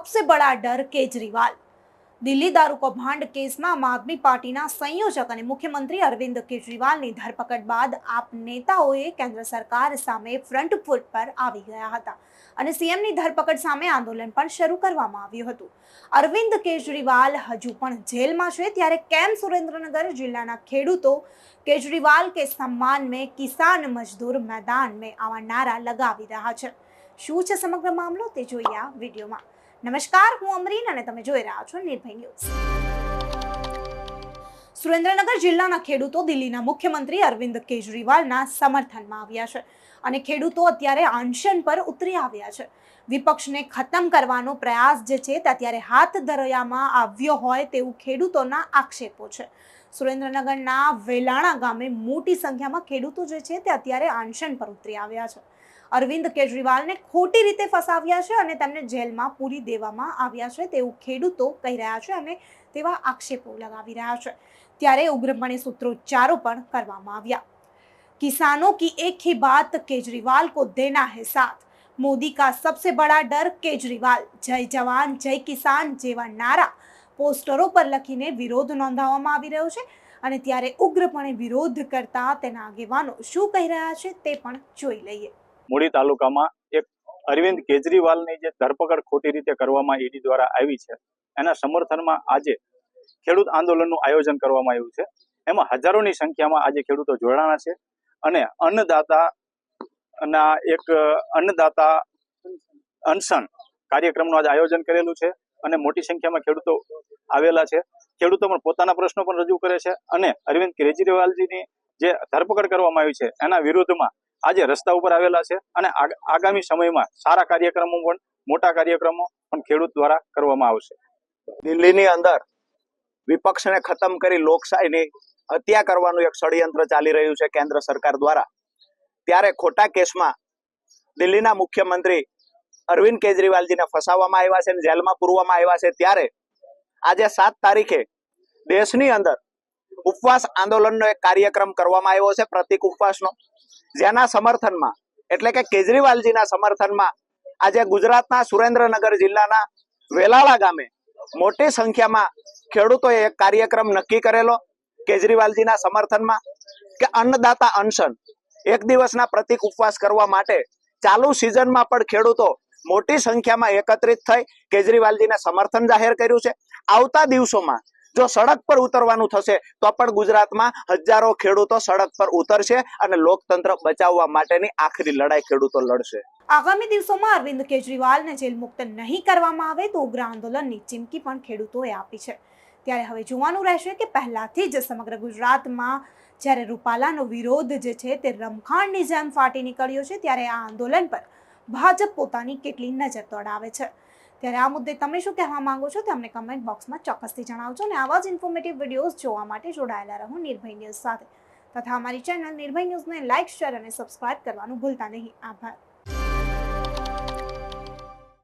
सबसे बड़ा डर केजरीवाल દિલ્હી દારૂ કૌભાંડ કેસમાં આમ આદમી પાર્ટીના સંયોજક અને મુખ્યમંત્રી અરવિંદ કેજરીવાલની ધરપકડ બાદ આપ નેતાઓએ કેન્દ્ર સરકાર સામે ફ્રન્ટ ફૂટ પર આવી ગયા હતા અને સીએમની ધરપકડ સામે આંદોલન પણ શરૂ કરવામાં આવ્યું હતું અરવિંદ કેજરીવાલ હજુ પણ જેલમાં છે ત્યારે કેમ સુરેન્દ્રનગર જિલ્લાના ખેડૂતો કેજરીવાલ કે સમ્માન મેં કિસાન મજદૂર મેદાન મેં આવા નારા લગાવી રહ્યા છે શું છે સમગ્ર મામલો તે જોઈએ આ વિડીયોમાં નમસ્કાર, હું અમરીન અને તમે જોઈ રહ્યા છો નિર્ભય ન્યૂઝ. સુરેન્દ્રનગર જિલ્લાના ખેડૂતો દિલ્હીના મુખ્યમંત્રી અરવિંદ કેજરીવાલના સમર્થનમાં આવ્યા છે અને ખેડૂતો અત્યારે આંશન પર ઉતરી આવ્યા છે. વિપક્ષને ખતમ કરવાનો પ્રયાસ જે છે તે અત્યારે હાથ ધરવામાં આવ્યો હોય તેવું ખેડૂતોના આક્ષેપો છે. સુરેન્દ્રનગરના વેલાણા ગામે મોટી સંખ્યામાં ખેડૂતો જે છે તે અત્યારે આંશન પર ઉતરી આવ્યા છે. અરવિંદ કેજરીવાલને ખોટી રીતે ફસાવ્યા છે અને તેમને જેલમાં પૂરી દેવામાં આવ્યા છે તેવું ખેડૂતો કહી રહ્યા છે અને તેવા આક્ષેપો લગાવી રહ્યા છે. ત્યારે ઉગ્રપણે સૂત્રોચ્ચારો પણ કરવામાં આવ્યા. કિસાનો કી એક હી બાત કેજરીવાલ કો દેના હે સાથ. મોદી કા સબસે બડા ડર કેજરીવાલ. જય જવાન, જય કિસાન, જેવા નારા. પોસ્ટરો પર લખીને વિરોધ નોંધાવવામાં આવી રહ્યો છે અને ત્યારે ઉગ્રપણે વિરોધ કરતા તેના આગેવાનો શું કહી રહ્યા છે તે પણ જોઈ લઈએ. મૂળી તાલુકામાં એક અરવિંદ કેજરીવાલની જે ધરપકડ ખોટી રીતે કરવામાં ઈડી દ્વારા આવી છે, એના સમર્થનમાં આજે ખેડૂત આંદોલનનું આયોજન કરવામાં આવ્યું છે. એમાં હજારોની સંખ્યામાં આજે ખેડૂતો જોડાણા છે અને અન્નદાતા ના એક અન્નદાતા અનશન કાર્યક્રમનું આજે આયોજન કરેલું છે અને મોટી સંખ્યામાં ખેડૂતો આવેલા છે. ખેડૂતો પણ પોતાના પ્રશ્નો પણ રજૂ કરે છે અને અરવિંદ કેજરીવાલજીની જે ધરપકડ કરવામાં આવી છે, એના વિરુદ્ધમાં આજે રસ્તા ઉપર આવેલા છે અને આગામી સમયમાં સારા કાર્યક્રમો પણ, મોટા કાર્યક્રમો પણ ખેડૂત દ્વારા કરવામાં આવશે. દિલ્હીની અંદર વિપક્ષને ખતમ કરી લોકશાહીની હત્યા કરવાનું એક ષડયંત્ર ચાલી રહ્યું છે કેન્દ્ર સરકાર દ્વારા. ત્યારે ખોટા કેસમાં દિલ્હીના મુખ્યમંત્રી અરવિંદ કેજરીવાલજીને ફસાવવામાં આવ્યા છે અને જેલમાં પૂરવામાં આવ્યા છે. ત્યારે આજે સાત તારીખે દેશની અંદર ઉપવાસ આંદોલનનો એક કાર્યક્રમ કરવામાં આવ્યો છે. પ્રતિક ઉપવાસનો. જેના સમર્થનમાં, એટલે કે કેજરીવાલજીના સમર્થનમાં, આજે ગુજરાતના સુરેન્દ્રનગર જિલ્લાના વેલાળા ગામે મોટી સંખ્યામાં ખેડૂતોએ એક કાર્યક્રમ નક્કી કરેલો કેજરીવાલજીના સમર્થનમાં કે અન્નદાતા અનશન, એક દિવસના પ્રતિક ઉપવાસ કરવા માટે ચાલુ સિઝનમાં પણ ખેડૂતો મોટી સંખ્યામાં એકત્રિત થઈ કેજરીવાલજીને સમર્થન જાહેર કર્યું છે. આવતા દિવસોમાં જો સડક પર ઉતરવાનું થશે, તો પણ ગુજરાતમાં હજારો ખેડૂતો સડક પર ઉતરશે અને લોકતંત્ર બચાવવા માટેની આખરી લડાઈ ખેડૂતો લડશે. આગામી દિવસોમાં અરવિંદ કેજરીવાલને જેલ મુક્ત નહીં કરવામાં આવે તો ઉગ્ર આંદોલનની ચીમકી પણ ખેડૂતોએ આપી છે. ત્યારે હવે જોવાનું રહેશે કે પહેલાથી જ સમગ્ર ગુજરાતમાં જ્યારે રૂપાલાનો વિરોધ જે છે તે રમખાણની જેમ ફાટી નીકળ્યો છે, ત્યારે આ આંદોલન પર ભાજપ પોતાની કેટલી નજર દોડાવે છે. ત્યારે આ મુદ્દે તમે શું કહેવા માંગો છો તે અમને કમેન્ટ બોક્સમાં ચોક્કસથી જણાવજો અને આવા જ ઇન્ફોર્મેટિવ વિડીયોઝ જોવા માટે જોડાયેલા રહો નિર્ભય ન્યૂઝ સાથે. તથા અમારી ચેનલ નિર્ભય ન્યૂઝને લાઇક શેર અને સબસ્ક્રાઇબ કરવાનું ભૂલતા નહીં. આભાર.